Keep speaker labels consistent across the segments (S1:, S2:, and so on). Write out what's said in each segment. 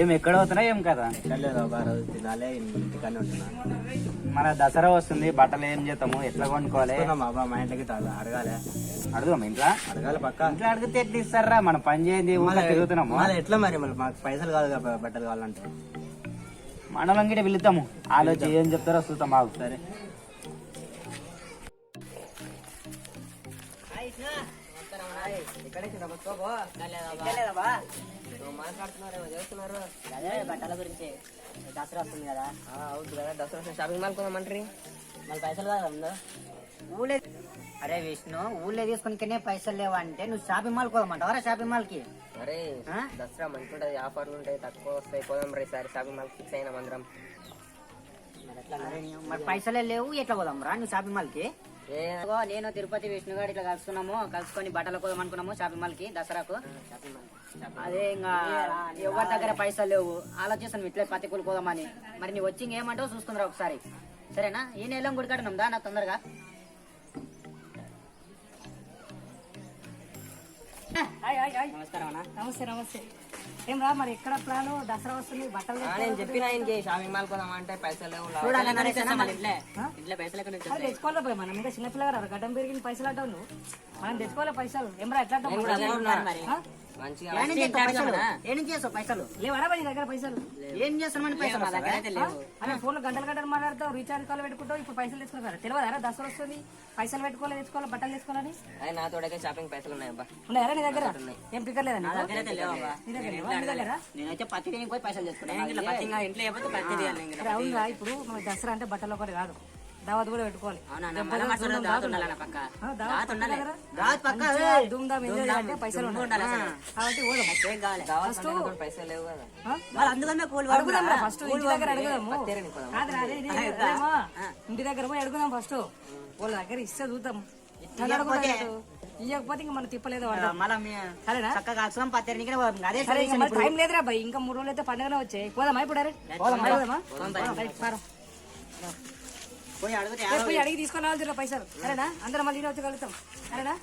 S1: ఏం ఎక్కడ పోతున్నా ఏం కదా
S2: ఎక్కర్లేదు ఒక రోజు తినాలి ఇంటికానే ఉంటున్నా.
S1: మన దసరా వస్తుంది బట్టలు ఏం చేద్దాము? ఎట్లా కొనుక్కోవాలి?
S2: బాబా మా ఇంటికి అడగాలి.
S1: అడుగుదాం ఇంట్లో?
S2: అడగాలి పక్క.
S1: ఇంట్లో అడిగితే ఎట్లా ఇస్తారా? మన పని చేయండి ఊళ్ళో తిరుగుతున్నాము?
S2: ఎట్లా మరి? మళ్ళీ మాకు పైసలు కాదు బట్టలు కావాలంటే.
S1: మనం గిట పిలుద్దాము. ఆలోచి ఏం చెప్తారో చూద్దాం బాగు
S2: సరే.
S3: అదే బట్టల గురించి. దసరా వస్తుంది కదా.
S4: అవుతుంది కదా దసరా షాపింగ్ మాల్ కొందామంటారు
S3: మళ్ళీ పైసలు కాదు ఊళ్ళే అరే విష్ణు ఊళ్ళో తీసుకునికనే పైసలు లేవా అంటే నువ్వు షాపింగ్ మాల్ కోదమంటావరా షాపింగ్ మాల్కి.
S4: అరే? దసరా మంచిగా ఉంటుంది ఆఫర్లు ఉంటాయి తక్కువ వస్తాయి పోదాం రే సారి షాపింగ్ మాల్ ఫిక్స్ అయినా అందరం.
S3: మరి పైసలే లేవు ఎట్లా పోదాం రా నువ్వు షాపింగ్ మాల్కి? నేను తిరుపతి విష్ణుగాడు ఇట్లా కలుసుకున్నాము. కలుసుకొని బట్టలు కోదాం అనుకున్నాము షాపింగ్ మాల్కి దసరాకు. అదే ఇంకా ఎవరి దగ్గర పైసలు లేవు. ఆలోచిస్తాను ఇట్లే పత్తి కూలి కోదామని మరి నీ వచ్చి ఏమంటావు చూసుకుందరా ఒకసారి. సరేనా? ఈ నెల గుడికాడున్నాం దా నా తొందరగా. నమస్కారం అన్న
S5: నమస్తే నమస్తే ఏం రా మరి ఎక్కడ ప్లాన్? దసరా వస్తుంది బట్టలు
S4: నేను చెప్పిన ఆయనకి షాపింగ్ మాల్ పైసలు
S3: ఇంట్లో
S5: తెచ్చుకోవాలి పోయి మనం. ఇంకా చిన్నపిల్లగా గడ్డం పెరిగిన పైసలు అంటావు నువ్వు. మనం తెచ్చుకోవాలి పైసలు. ఏం రా ఎట్లా.
S3: మరి. ఏం చేస్తావు పైసలు?
S5: లేవరా నీ దగ్గర పైసలు?
S3: ఏం పైసలు
S5: ఫోన్లో గంటలు గంటలు మాట్లాడతావు రీఛార్జ్ కాల్ పెట్టుకుంటావు ఇప్పుడు పైసలు తెచ్చుకోవాలి. తెలియదా దసరా వస్తుంది పైసలు పెట్టుకోవాలి తెచ్చుకోవాలి బట్టలు తెచ్చుకోవాలని?
S4: అదే నా తోడకే షాపింగ్ పైసలు ఉన్నాయి అబ్బా
S5: ఉన్నాయరా నీ దగ్గర ఏం పిక్కర్ లేదా
S3: నేనైతే పత్తి తిని పోయి పైసలు తెచ్చుకున్నాను.
S4: ఇంట్లో
S5: ఇప్పుడు దసరా అంటే బట్టలు ఒకటి కాదు. దావత్ కూడా పెట్టుకోవాలి. ఎంజాయ్ పైసలు ఉండాలి కాబట్టి పోదాం. ఫస్ట్
S4: పైసలు లేవు కదా.
S5: ఆ? అడుగుదాం రా ఫస్ట్. ఇంటి దగ్గర అడుగుదాము. ఇంటి దగ్గర పోయి అడుగుదాం ఫస్ట్. వాళ్ళ దగ్గర ఇస్తే చూద్దాం. ఇయ్యకపోతే ఇంకా మనం తిప్పలేదు టైం లేదురా భయ్. ఇంకా మూడు రోజులు అయితే పండుగనే వచ్చాయి. పోదామా ఇప్పుడు? పోదామా? పోదామా.
S3: పోయి
S5: అడిగి తీసుకొని రావాలి పైసలు. సరేనా? అందరం మళ్ళీ వచ్చి కలుగుతాం సరేనా?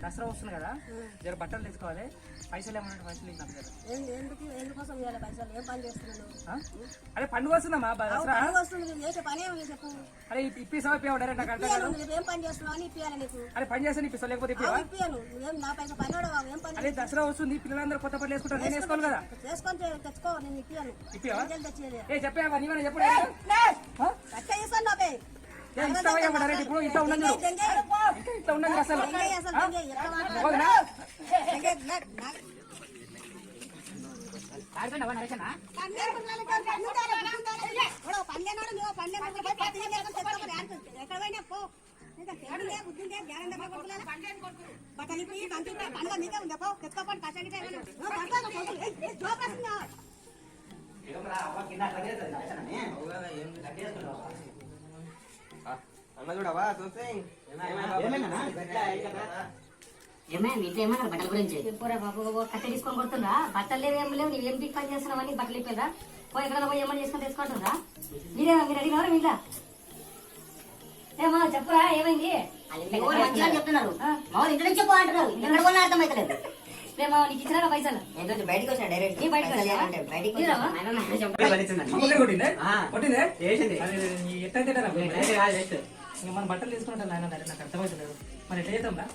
S6: దసరా వస్తుంది కదా జర బట్టలు తెచ్చుకోవాలి పైసలు ఏమన్నా పైసలు
S7: ఎందుకు ఎందుకోసం ఇవ్వాలి పైసలు ఏం పని చేస్తున్నాను?
S6: అరే పండుగ వస్తుందమ్మా దసరా
S7: వస్తుంది నువ్వు చేసే పని ఏమి చెప్పు
S6: అరే ఇప్పి- ఇప్పిస్తావా ఇప్పివా డైరెక్ట్ నాకు
S7: ఏం పని చేస్తున్నావు అని ఇప్పియాలి నీకు
S6: అరే పని చేస్తే ఇప్పిస్తా లేకపోతే ఇప్పివా
S7: ఇప్పియాను నువ్వేం నా పైసలు పని వాడవా ఏం పని
S6: అరే దసరా వస్తుంది పిల్లలందరూ కొత్త బట్టలు వేసుకుంటారు నేను వేసుకోవాలి కదా
S7: చేసుకొని తె- తెచ్చుకో నేను ఇప్పియాను
S6: ఇప్పివా ఏ చెప్పావా నీవన్నా చెప్పు
S7: చేస్తాను
S6: ఏ ఇస్తావా ఏమో డైరెక్ట్ ఇప్పుడు ఇట్లా ఉండదు చూడు. ఇంకా ఇట్లా ఉండదు అసలు.
S7: పండుగ నీకే ఉంది, పో. తెచ్చుకోపని కష్టంగితే ఏమైనా. నువ్వు పట్టుకో, కొడుకు. ఏయ్, ఏయ్, జోకేస్తుందా?
S8: అన్న చూడవా చూస్తే
S9: ఏమే మీ ఇంట్లో ఏమన్నారు బట్టల గురించి? పోరా బాబు ఓ కట్టె తీసుకొని కొడుతుందా? బట్టలు లేవు ఏం లేవు నువ్వు ఏం పిక్ పని చేస్తున్నావని బట్టలు ఇప్పేదా? పోయి ఎక్కడ పోయి ఏమని చేసుకొని తెచ్చుకుంటుందా? మీరేమో మీరు అడిగినవరా మీ ఇంట్లో? ఏమో చెప్పురా ఏమైంది? చెప్తున్నారు? మామూలు ఇంట్లో నుంచి చెప్పు అంటున్నారు. ఎక్కడ పోయినా అర్థమైతలేదు రేమో నీకు ఇచ్చినారా పైసలు?
S8: ఏంటంటే బయటకు వచ్చా డైరెక్ట్
S9: నీ బయటకు వచ్చా?
S8: అంటే బయటికి
S9: ఇదిరామా?
S6: అమ్మగారు కొట్టిందే?
S10: ఆ.
S6: కొట్టిందే?
S10: చేసింది
S6: అరే, నీ ఎట్లా ఇంకా మనం బట్టలు తీసుకుంటాం నాయన దాన్ని నాకు అర్థమవుతలేదు. మరి ఎట్లా చేద్దాం రా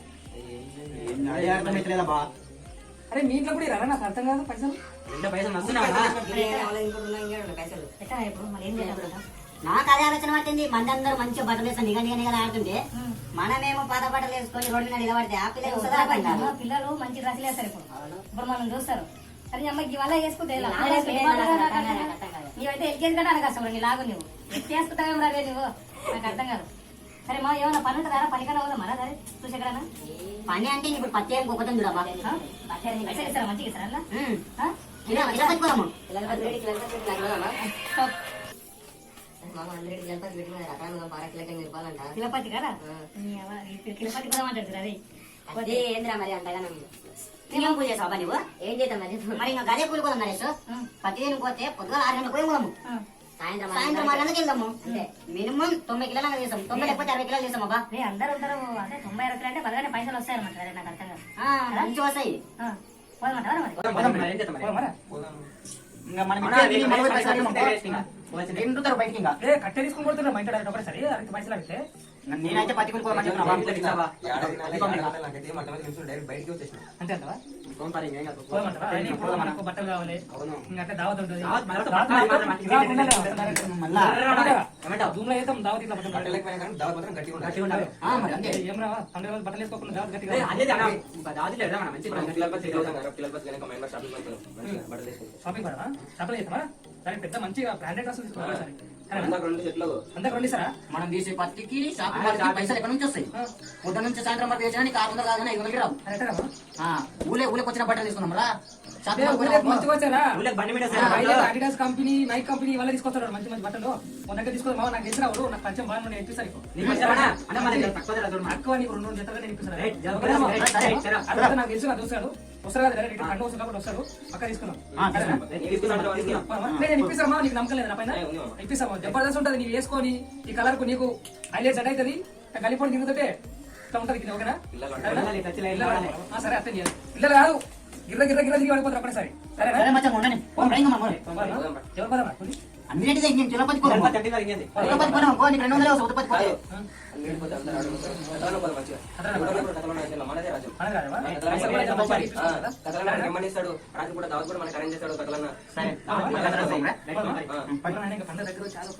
S6: అరే మీ ఇంట్లో కూడా ఇరా నాకు అర్థం కాదు పైసలు.
S10: ఎంత పైసలు వస్తున్నావా
S8: పైసలు.
S9: ఎట్లా ఇప్పుడు? మరి ఏం చేయాలి నాకు అదే ఆలోచన పట్టింది. మంది అందరూ మంచిగా బట్టలు వేసుకొని నిగ నిగ నిగ ఆడుతుంటే మనమేమో పాత బట్టలు వేసుకొని రోడ్డు మీద నిలబడితే ఆ పిల్లలు
S5: పిల్లలు మంచి డ్రెస్సులు వేస్తారు ఇప్పుడు. ఇప్పుడు మనం చూస్తారు. కానీ అమ్మాయి ఇవాళ వేసుకుంటే. నీవైతే ఎల్కేజీ కంటే అనగా నీ లాగు నువ్వు ఎత్తి వేసుకుంటావేం రావే నువ్వు. నాకు అర్థం కాదు. సరే మా ఏమన్నా పని ఉంటుందా? పనికన్నా ఉందా మన సరే చూసి ఎక్కడన్నా?
S9: పని అంటే ఇప్పుడు పత్తి ఏం గొప్పతం చూడమ్మా?
S5: పైసలు ఇస్తారా? మంచిగా ఇస్తారా?
S9: ఇలా ఇలా పట్టుకోరమ్మ
S8: చెప్పాలంట
S5: కిలపతి కదా కిలపతి కూడా మాట్లాడుతురా అదే.
S9: అదే ఏంద్రా మరి అంతగా ఏం పూజ చేసావా నువ్వు ఏం చేద్దాం మరి? మరి ఇంకా గదే పూలు పోదాం నరేష్ పత్తి పోతే పొద్దుగా ఆరు గంటలకు పోయి సాయంత్రం ఆరు గంటలకు వెళ్దాము. అంటే మినిమం తొంభై కిలోలు చేస్తాం. తొంభై లేకపోతే అరవై కిలోలు చేస్తాం అబ్బా.
S5: రే అందరూ ఉంటారు. అంటే తొంభై అరవై అంటే బలగానే పైసలు వస్తాయన్నమాట. అదే నాకు అర్థం కాదు.
S9: ఆ, మంచి వస్తాయి.
S5: ఆ, పోదామంటావా మరి?
S10: పోదాం, పోదాం, మరి ఏం చేద్దాం మరి?
S6: పోదామరా?
S3: ఇంకా మనం
S10: అన్నా,
S3: ఇచ్చేది
S10: నేను
S3: మనమే
S10: పైసలు
S3: పైసలు
S10: ఇస్తే
S3: ఇవ్వము.
S10: వేస్ట్ ఇంకా. పోవాల్సిందే.
S3: తింటుంటారు బయటికి
S6: కట్టె తీసుకొని కొడుతున్నా మా ఇంట్లో డైరెక్ట్ ఒకటేసారి అరవై పైసలు అయితే
S3: నేనైతే పత్తికులు పోమని చెప్తున్నా
S10: ఇట్లా ఇస్తావా?
S8: బయటికి వచ్చేసిన
S6: అంతే అంటవా?
S10: ఫోన్ పని ఏం కాదు.
S6: పోదామంటావా అరే, నీకు
S10: పోదాం అన్న.
S6: నాకు బట్టలు కావాలి. ఇంకా అంటే దావత్ ఉంటుంది.
S10: దావత్ మళ్ళీ
S6: దావత్
S10: బట్టలు
S6: మాత్రం
S10: మాత్రం
S6: ఇలా ఉండాలి. కదా, direct.
S3: మళ్ళా
S10: ఏమంటావు?
S6: రూమ్లో అయితే దావత్ ఇట్లా ఏం రావా? పండుగ రోజు బట్టలు వేసుకోకుండా దావత్ గట్టిగా
S10: ఏ, అదే అన్న, ఇంకా దాది లేదా మన మంచి పని.
S6: షాపింగ్ పడవా షాపింగ్ చేస్తావా సరే పెద్ద మంచిగా బ్రాండెడ్ డ్రెస్ తీసుకోవాలి
S8: అందరికి రెండు
S6: సారా
S3: మనం తీసే పత్తికి షాపింగ్ మాల్కి పైసలు ఎక్కడి నుంచి వస్తాయి? పొద్దున్న నుంచి సాయంత్రం వరకు వేసినా నీకు ఆరు వందలు కాదు ఐదు వందలకి రావు. ఊలే ఊళ్ళకి వచ్చిన బట్టలు తీసుకున్నాం రా.
S6: ఊళ్ళో అడిడాస్ కంపెనీ నైక్ కంపెనీ వాళ్ళే తీసుకొస్తారు మంచి మంచి బట్టలు. మన దగ్గర తీసుకోవాలి మామ నాకు తెలిసిన వాడు నాకు కొంచెం బాగా నేను
S10: తక్కువ
S6: నీకు రెండు నేను ఇప్పిస్తాను. తెలుసు చూస్తాడు వస్తారు కదా డైరెక్ట్ కంట వస్తున్నా కూడా వస్తాడు పక్క తీసుకున్నాం.
S10: నేను
S6: ఇప్పిస్తామా? నీకు నమ్మకం లేదు నా పైన. ఇప్పిస్తామా? జబర్దస్త్ ఉంటది నీవు వేసుకొని ఈ కలర్కు నీకు హైలైట్ సెట్ అవుతుంది? కలిపి తిరుగుతుంటే ఇట్లా ఉంటది ఓకేనా? సరే అర్థం చేయాలి. పిల్లలు కాదు గిర్ర గిర్ర గిర్ర దిగి పడిపోతారు అప్పుడే సరే.
S3: మచ్చా ఉండని పోం, ఇంకా
S6: ఎవరు పదమా కొద్ది?
S3: అన్నిటిదే నేను తిరుపతి? తిరుపతి పోను అనుకో నీకు రెండు వందలు తిరుపతి?
S10: Right, right, right.
S8: కథలను రమ్మనిస్తాడు. రాత్రి కూడా దావత్ కూడా మనకి అరేంజ్ చేస్తాడు కథలన్న
S3: సరే
S6: ఆ,
S3: మళ్ళా తర్వాత పోం, రా.
S10: రైట్, మరి.
S8: ఆ.
S6: పక్కన ఆయన ఇంకా పండుగ దగ్గర చాలా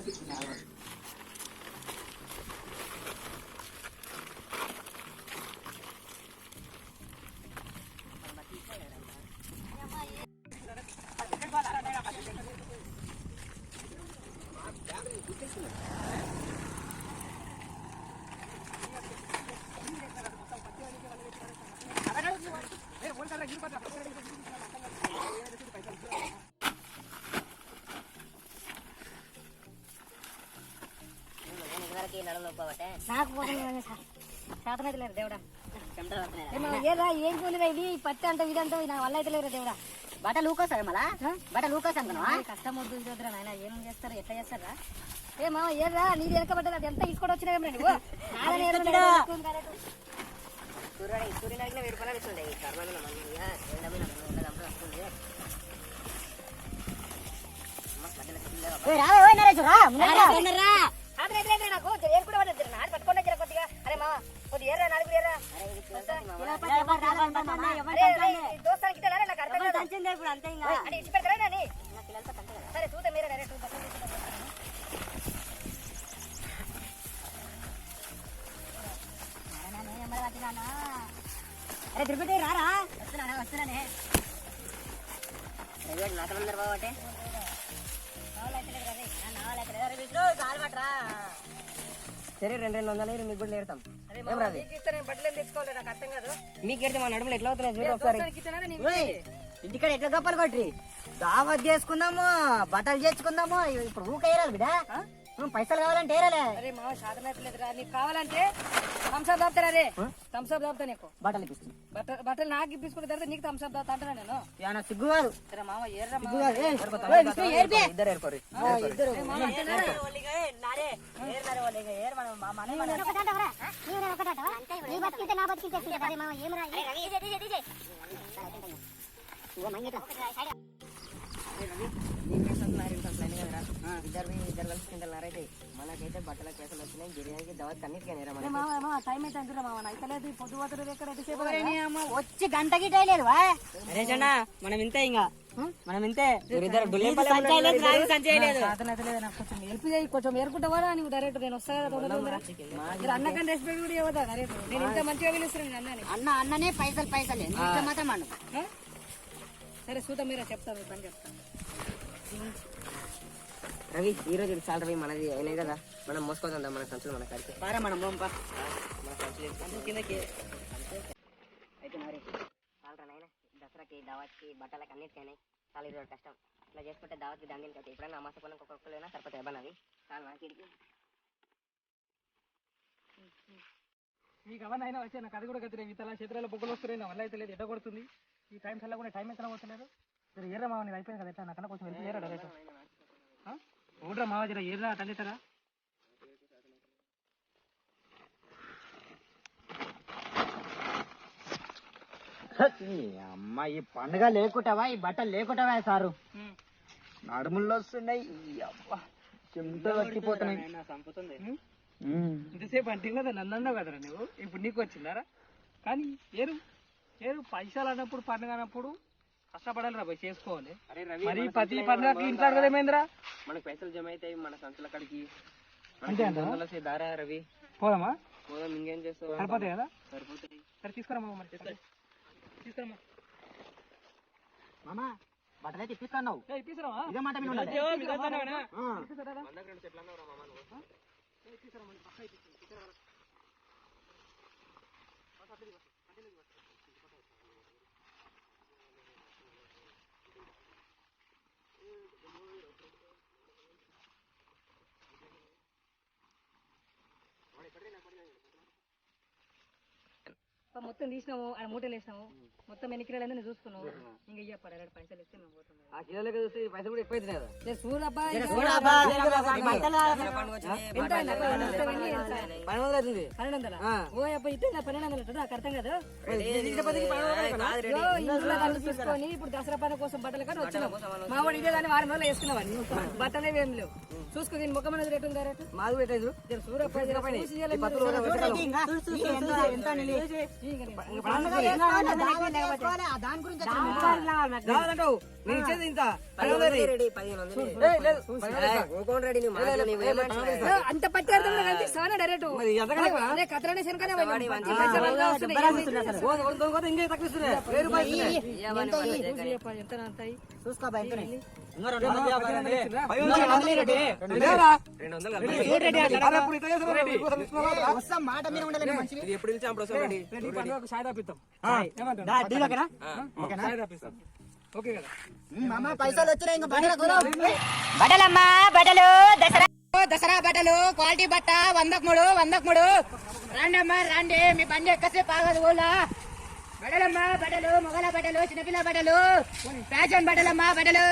S5: శాతనైతే లేదు దేవుడా. ఏరా ఏం కూలిరా ఇది ఈ పత్తి అంటే ఇదంతా నా వల్ల అయితే లేదు దేవుడా.
S9: బట్ట లూకోసారు మళ్ళా? బట్ట లూకోస్ అనుకున్నావా
S5: కష్టం వద్దు ఇది వద్దురా నాయన ఏం చేస్తారు ఎట్లా చేస్తారా? ఏ మామ ఏరా నీది వెనకబడ్డది అది ఎంత తీసుకొని వచ్చినా నువ్వు. ఉంది కాబట్టి.
S4: సూర్యనాడికి వెయ్యి రూపాయలు ఇస్తుండే ఈ కర్మ మీద మన ఇక ఎండ మీద ఎండ దంపలు వస్తుంది అమ్మ, గడ్డల కింద
S9: ఓయ్ రా ఓయ్ నరేష్
S4: చూద్దాం అరే
S9: తిరుపతి రారా?
S4: వస్తున్నానే వస్తున్నానే. రవి నాకు అందరు బాగోటే సరే రెండు రెండు వందలు మీకు కూడా నేర్తాం. మీకు ఎడితే మా నడుములు ఎట్లా అవుతున్నాయి చూడు ఒకసారి.
S9: ఓయ్, ఇంటికాడ ఎట్లా గప్పలు కొట్రి దావత్ చేసుకుందాము బట్టలు చేసుకుందాము ఇప్పుడు ఊకేయరాలి బిడ్డ? పైసలు కావాలంటే ఏరాలే.
S5: అరే శాతం అయిపోలేదురా నీకు కావాలంటే థమ్స్అప్ దాపుతారా రే? థమ్స్అప్ దాపుతా నీకు.
S9: బట్టలు ఇప్పిస్తుంది
S5: బట్ట బట్టలు నాకు ఇప్పించుకున్న తర్వాత నీకు థమ్స్అప్ దాతా అంటున్నా నేను.
S9: సిగ్గు కాదు
S5: సరే మామ ఏర్రా
S9: సిగ్గు కాదు.
S4: ఇద్దరు
S9: ఇద్దరు
S4: ఇద్దరు ఇద్దరు కలిసి తింటున్నారైతే మనకైతే బట్టల పైసలు వచ్చినాయి బిర్యానీకి దవాత్ అన్నిటికీ
S5: అరే మామ మామ టైం అయితే అంటున్నా మామ అయితలేదు పొద్దు పోతుంది ఎక్కడ ఎంతసేపు
S9: వచ్చి గంట గిట్ట లేదు
S4: అరే జనా మనం ఇంతే ఇంకా మనం ఇంతే. ఇద్దరు
S5: సాధన అయితే లేదు నాకు కొంచెం హెల్ప్ చేయి కొంచెం ఏరుకుంటావా నువ్వు డైరెక్ట్ నేను వస్తా కదా తొందర తొందర. మీరు అన్నకని రెస్పెక్ట్ కూడా ఇవ్వదా డైరెక్ట్ నేను ఇంత మంచిగా పిలుస్తున్నాను అన్నని.
S9: అన్న అన్ననే పైసలు పైసలే మాత్రం అను
S5: ఆ? సరే సూత మీరే చెప్తాను పని చెప్తాను
S4: రవి ఈ రోజు ఇది చాలు రవి మనది అయినాయి కదా. మనం మోసుకోదా మన సంచులు మన కాడికి.
S9: పారా మనం
S4: సంచులు కిందకి. అయితే మరి చాలరా నాయన? దసరాకి దావత్కి బట్టలకి అన్నిటికైనా చాలా ఇది కష్టం. ఇట్లా చేసుకుంటే దావత్కి దాని అయితే ఎప్పుడైనా అమాస పొలం ఒక్కొక్కరైనా సరిపోతాయి అవి చాలా నాకు ఇడికి
S6: మీకు అవన్నీ అయినా వచ్చాయి నాకు అది కూడా గతిరే ఇతల చేతులలో బొగ్గలు వస్తున్నాయి నా వల్ల అయితే లేదు. ఎట్ట కొడుతుంది. ఈ టైం చల్లకుండా టైం ఎంత పోతలేదు సరే ఏరా మావ నీది అయిపోయింది కదా ఎట్లా? నాకన్నా కొంచెం డైరెక్ట్? ఊడ్రా మావ జర ఏరా తండ్రితారా
S3: అమ్మ ఈ పండుగ లేకుంటావా? ఈ బట్టలు లేకుంటావా సారు? నడుముల్లో వస్తున్నాయి.
S6: ఇంతసేపు అంటే కదా నన్ను అన్నావు కదరా నువ్వు? ఇప్పుడు నీకు వచ్చిందారా? కానీ ఏరు ఏరు పైసలు అన్నప్పుడు పండుగ అన్నప్పుడు కష్టపడాలి రా చేసుకోవాలి. మరి ప్రతి పండుగకి ఇంట్లో అడగదు ఏమైందిరా
S4: మనకి పైసలు జమ అవుతాయి మన సంచుల కాడికి.
S6: అంతే అంటావా?
S4: వందలు దారా రవి.
S6: పోదామా?
S4: పోదాం ఇంకేం చేస్తావు?
S6: సరిపోతాయి కదా?
S4: సరిపోతాయి.
S6: సరే తీసుకురా మామ మరి తీసుకురా.
S9: మామా బట్టలు అయితే ఇప్పిస్తున్నావు
S6: ఏ తీసుకురావా
S9: ఇదే మాట మీద ఉండాలి. ఆ.
S5: మొత్తం తీసినాము ఆయన మూటలు వేసినాము మొత్తం ఎన్ని కిలోలు అయిందో చూసుకున్నావు ఇంకా ఇయ్యప్ప డైరెక్ట్ పైసలు ఇస్తే మేము పోతాం
S4: ఆ కిలోలకి చూస్తే ఈ పైసలు కూడా ఎక్కువ అవుతుంది కదా
S5: జర చూడబ్బా ఇక.
S9: చూడబ్బా, ఈ బట్టలు
S5: ఎంత అయింది అబ్బా? ఎంత వెండి ఎంత?
S4: పని వందలు అవుతుంది
S5: పన్నెండు వందల ఓ అబ్బా ఇట్లా నా పన్నెండు వందలు ఉంటుంది నాకు అర్థం కదా ఇంట్లో వాళ్ళు ఇప్పుడు దసరా పండుగ కోసం బట్టలు కానీ వచ్చినాం మా వాడు ఇదే దాన్ని వారం రోజులు బట్టలు ఏం లేవు చూసుకో దీని ముఖం అనేది రేటు ఉందా రేటు
S4: మాది పెట్టేది
S5: జర చూడప్పా జర చూసి ఇయ్యాలి మీరు.
S9: ఇంకా ఎంత ఎంత
S5: ఇక
S4: ఇచ్చేది ఇంత
S5: అంత పట్టారు కనిపిస్తావా డైరెక్ట్ కథలనే శనకనే. చూసి చెప్పా, ఎంత అంత అయ్యి.
S9: చూసుకో బా, ఎంత ఉన్నాయి?
S4: రెండు వందలు కలిపి.
S9: వస్తాం మాట మీద ఉండాలి
S6: పండుగకు ఓకే కదా.
S9: మామ పైసలు వచ్చినాయి ఇంకా బట్టల కొను.
S8: బట్టలమ్మా బట్టలు దసరా.
S9: దసరా బట్టలు క్వాలిటీ బట్ట వందకు మూడు వందకు మూడు. రండి అమ్మా రండి మీ బండి ఎక్కసేపు ఆగదు ఊళ్ళో. బట్టలమ్మా బట్టలు మొగల బట్టలు చిన్నపిల్ల బట్టలు ఫ్యాషన్ బట్టలమ్మా బట్టలు.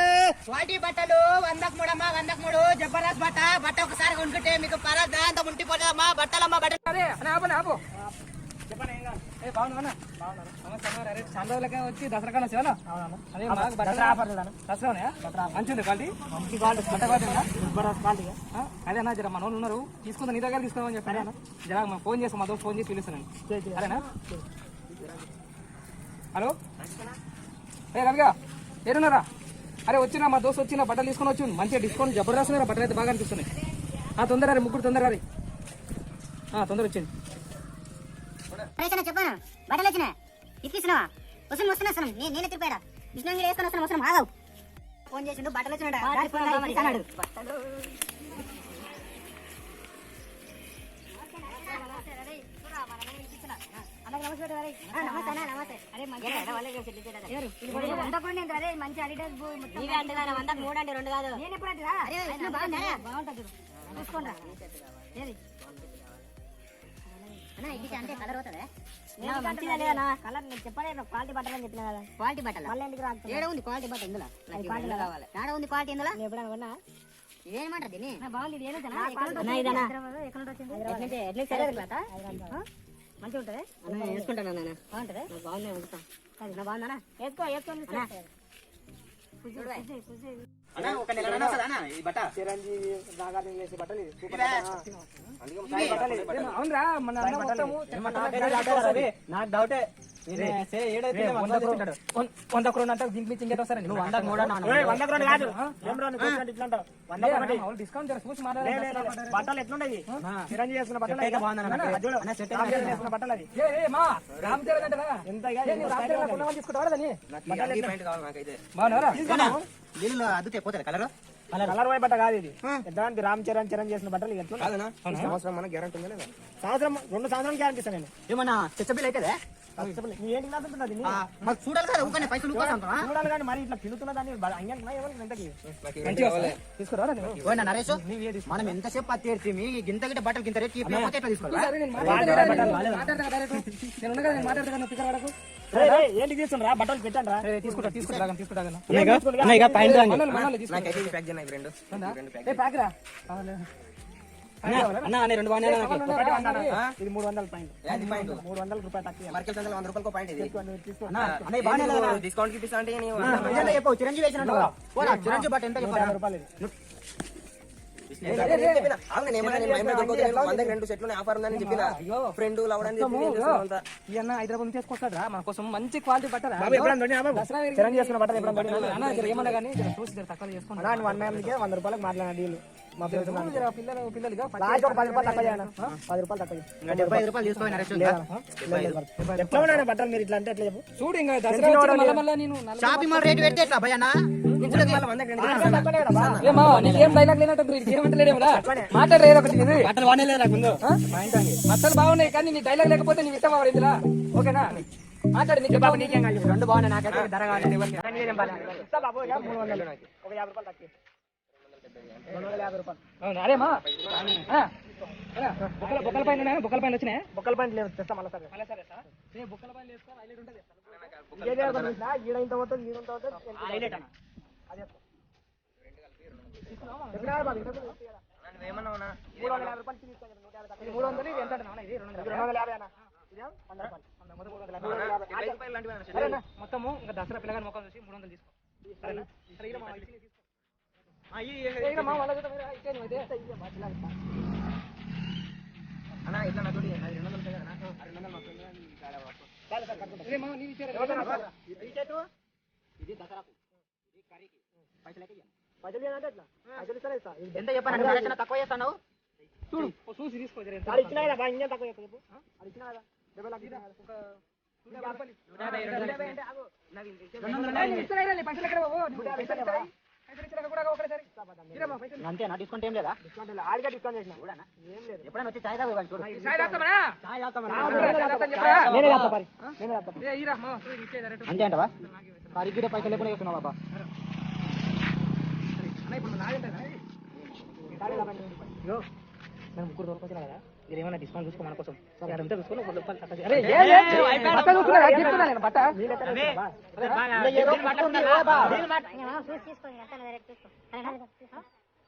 S9: క్వాలిటీ బట్టలు వందకు మూడు అమ్మా వందకు మూడు. జబర్దస్త్ బట్ట బట్ట ఒకసారి కొనుక్కుంటే మీకు పరదా అంత ఉంటిపోతుందమ్మా బట్టలమ్మా బట్టలు.
S6: ఆపని ఆపు. అరే రోజులకే వచ్చి దసరా శివనా అవునన్నా అదే మాకు దసరా ఆఫర్ క్వాలిటీ? మంచి క్వాలిటీ. బట్ట క్వాలిటీ ఉందా? క్వాలిటీ. అదే అన్న జర మన వాళ్ళు ఉన్నారు. తీసుకుందా నీ దగ్గర తీసుకోమని చెప్పాను జర ఫోన్ చేస్తాం మా దోస్తు ఫోన్ చేసి పిలుస్తాను అరేనా? హలో? ఏ రవిగా ఏడున్నారా? అరే వచ్చిన మా దోస్తు వచ్చిన బట్టలు తీసుకొని వచ్చి మంచిగా డిస్కౌంట్ జబర్దస్త్ బట్టలు అయితే బాగా అనిపిస్తున్నాయి. ఆ తొందర ముగ్గురు తొందర తొందర వచ్చింది
S8: పరేషానా చెప్పాను. బట్టలు వచ్చినా. ఇప్పిస్తున్నావా వస్తున్నా వస్తున్నా. వస్తున్నాం నేను నేనే తిరిపాడా మీరు వేసుకొని వస్తున్నాం వస్తున్నాం. ఆగవు. ఫోన్ చేసిండు బట్టలు వచ్చినాడు? బట్టలు. మంచి అడిడాస్ మూడు అంటే రెండు కాదు. నేను ఎప్పుడు బాగుంటుంది చూసుకోండి కలర్ నేను చెప్పలేదు క్వాలిటీ బట్టలు అని చెప్పిన కదా. క్వాలిటీ బట్టలు మళ్ళీ ఎందుకు రాదు ఏడ ఉంది క్వాలిటీ బట్ట ఇందులో? క్వాలిటీ కావాలి. ఏడ ఉంది క్వాలిటీ ఇందులో? ఎప్పుడైనా కొన్నా? ఇదేమంటారు దీన్ని? బాగుంది ఇది మంచిగా ఉంటుంది? వేసుకుంటాను నాన్న బాగుంటుంది? బాగుంది ఉంటాం నా బాగుందా వేసుకో
S6: చిరంజీవి నాగార్జున చేసే బట్టలు. అవునరా నాకు డౌటే. వంద క్రోన్ అంటే దీనికి మించి వస్తారండి. నువ్వు వందకు మూడు వంద క్రోన్ కాదు. వంద డిస్కౌంట్ చూసి బట్టలు ఎట్లుండయి చిరంజీవి బట్టలు బట్టలు అది? రామ్ చరణ్ అంటే ఎంత తీసుకుంటావా
S3: కలర్?
S6: కలర్. బట్ట ఇది. ఎట్లాంటి రామ్ చరణ్ చరణ్ చేసిన బట్టలు ఎట్లా సంవత్సరం మన గ్యారంటీ ఉందా సంవత్సరం రెండు సంవత్సరాలు గ్యారంటీ ఇస్తాను నేను.
S3: ఏమన్నా చచ్చబిల్ అవుతుందా? చూడాలి కదా ఊకనే పైసలు
S6: చూడాలి కానీ మరి ఇట్లా పిలుతున్న దాన్ని తీసుకురా
S3: నరేష్? మనం ఎంతసేపు పత్తి ఏడ్చి మీ గింత గిట్ట బట్టలు గింత రేట్
S6: ఏంటి తీసుకురా బట్టలు పెట్టండి రా. తీసుకుంటా తీసుకుంటా తీసుకుంటా ఇది మూడు వందల పాయింట్. మూడు వందల రూపాయలు తక్కువ.
S3: డిస్కౌంట్ చెప్పు చిరంజీవి వేసినట్టు పోరా చిరంజీవి బట్ట ఎంత
S6: రూపాయలు ఇది.
S10: రెండు సెట్లు ఆఫర్ ఉందని చెప్పిన. ఫ్రెండ్ లవడని
S6: హైదరాబాద్ నుంచి తీసుకొస్తాడా మన కోసం మంచి క్వాలిటీ బట్టరా ఏమన్నా కానీ చూసి తక్కువ వన్ మ్యామ్కే వంద రూపాయలకు మాట్లాడిన డీల్. మా పిల్లలు పిల్లలుగా పది రూపాయలు తక్కువ పది రూపాయలు తక్కువ.
S3: డెబ్బై రూపాయలు తీసుకోవాలి
S6: ఎట్లా ఉన్నాయి బట్టలు మీరు ఇట్లా అంటే ఎట్లా చెప్పు? చూడు ఇంకా
S3: షాపింగ్ మాల్ రేట్ పెడితే ఎట్లా భయనా
S6: నీకేం డైలాగ్ లేనట్టు ఏమంటలేడేమరా మాట్లాడరు ఏదో ఒకటి ఇది
S3: బట్టలు వాడలేదు నాకు ముందు
S6: బట్టలు బాగున్నాయి కానీ నీ డైలాగ్ లేకపోతే నీ ఇష్టం ఇందులో ఓకేనా మాట్లాడు నీకు బాబు నీకేం కాదు రెండు బాగున్నాయి నాకైతే ధర కావాలి మూడు వందలు ఒక యాభై రూపాయలు తక్కువ అరేమా బొక్కల పైన? బొక్కల పైన వచ్చినాయి బొక్కల పైన లేవు తెస్తా మళ్ళీ సరే మళ్ళీ సరే సార్ ఏ బొక్కల పైన వేసుకో హైలైట్ ఉంటుంది ఇదే ఒక చూసినా, ఈడ ఇంత పోతుంది ఈడ ఇంత పోతుంది అన్న. మూడు వందల. ఇది వందలు ఎంత ఇది రెండు వందల రెండు వందల యాభై అన్న. వందల వందల? మొత్తము ఇంకా దసరా పిల్లగాని ముఖం చూసి మూడు వందలు తీసుకో. వాళ్ళ కూడా మీరు ఇచ్చే నువ్వు ఇదే. ఇదే మా పిల్లగాని ఇస్తా. సరే, సరే, కట్టుకుంటా. ఏ, మామ, నీవు ఇచ్చేరా? పైసలు ఇవ్వాలంటే ఎట్లా? పైసలు ఇస్తానే ఇస్తా. ఇది
S3: ఎంత చెప్పాను తక్కువ చేస్తాను
S6: చూడు చూసి తీసుకో. అది ఇచ్చినా కదా బా, ఇంకేం తక్కువ చెప్పు చెప్పు? అది ఇచ్చినా కదా డెబ్బై లక్షలు. ఒక అంటే కూడా.
S3: అంతేనా డిస్కౌంట్ ఏం లేదా
S6: డిస్కౌంట్ లేదు. ఆడిగా డిస్కౌంట్ చేసిన. ఏం లేదు.
S3: ఎప్పుడైనా వచ్చి చాయ్ తాగు చూడు
S6: చాయ్ తాగుతామా? చాయ్ తాగుతామని చెప్పరా? నేనే తాగుతా పరి. నేనే తాగుతా.
S3: అంతే అంటవా కరిగిరే పైసలు లేకుండా చేస్తున్నావు బాబా
S6: నేను ముగ్గురు దొరకు వచ్చినా కదా మీరు ఏమైనా డిస్కౌంట్ చూసుకో మన కోసం అదంతా చూసుకుని ఒక రూపాయలు తక్కువ. అరే,
S8: ఎంత డైరెక్ట్ తీసుకో సరేనా?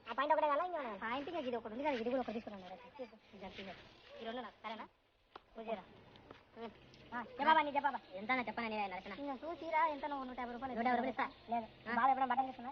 S8: ఆ పాయింట్ ఒకటే కదా ఇంకా పాయింట్ ఇంకా ఇది ఒకటి ఉంది కదా ఇది కూడా ఒకటి తీసుకున్నాను ఈ రెండు నాకు సరేనా పూజరా
S11: చెప్పాబా నీ చెప్పాబా ఎంత చెప్పాను చూసిరా ఎంత నూట యాభై రూపాయలు నూట యాభై రూపాయలు ఇస్తా లేదు బాగా ఎప్పుడైనా బట్టలు తీసుకున్నా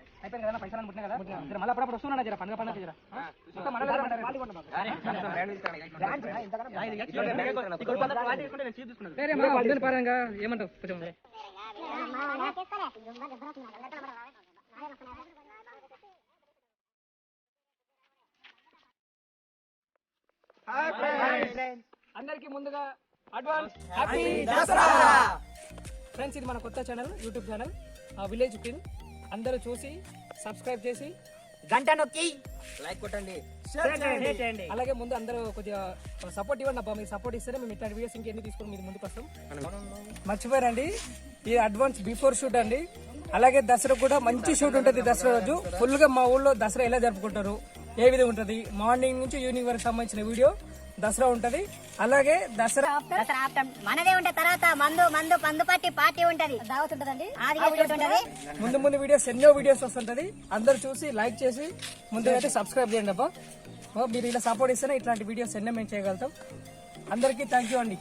S11: పైసలు
S6: కదా అయిపోయింది కదా పైసలు పుట్టినా కదా? జర మళ్ళీ అప్పుడప్పుడు వస్తున్నా జర? పండుగ పండుగ జర? మొత్తం మన దగ్గర ఉంటారు. వేరే మా వదిన పరంగా ఏమంటావు? కొంచెం అందరికి ముందుగా అడ్వాన్స్ హ్యాపీ దసరా ఫ్రెండ్స్ ఇది మన కొత్త channel YouTube channel village pin అందరూ చూసి సబ్స్క్రైబ్ చేసి
S3: గంట నొక్కి.
S10: లైక్ కొట్టండి.
S6: Share చేయండి. అలాగే ముందు అందరూ కొద్దిగా సపోర్ట్ ఇవ్వండి అబ్బా మీరు సపోర్ట్ ఇస్తేనే మేము ఇట్లాంటి వీడియోస్ ఇంకెన్ని తీసుకొని మీరు ముందుకు వస్తాం. మర్చిపోయారండి. ఇది అడ్వాన్స్ బిఫోర్ షూట్ అండి. అలాగే దసరా కూడా మంచి షూట్ ఉంటుంది దసరా రోజు. ఫుల్గా మా ఊళ్ళో దసరా ఎలా జరుపుకుంటారు ఏ విధంగా ఉంటది మార్నింగ్ నుంచి ఈవినింగ్ వరకు సంబంధించిన వీడియో దసరా ఉంటది. అలాగే దసరా
S11: మనదే ఉంటది తర్వాత మందు మందు పందు పార్టీ పార్టీ ఉంటది. దావత్ ఉంటదండి.
S6: ముందు ముందు వీడియోస్ ఎన్నో వీడియోస్ వస్తుంటది. అందరు చూసి లైక్ చేసి ముందు అయితే సబ్స్క్రైబ్ చేయండి అబ్బా. మీరు ఇలా సపోర్ట్ ఇస్తేనే ఇట్లాంటి వీడియోస్ ఎన్నో మేము చేయగలుగుతాం. అందరికీ థ్యాంక్ యూ అండి.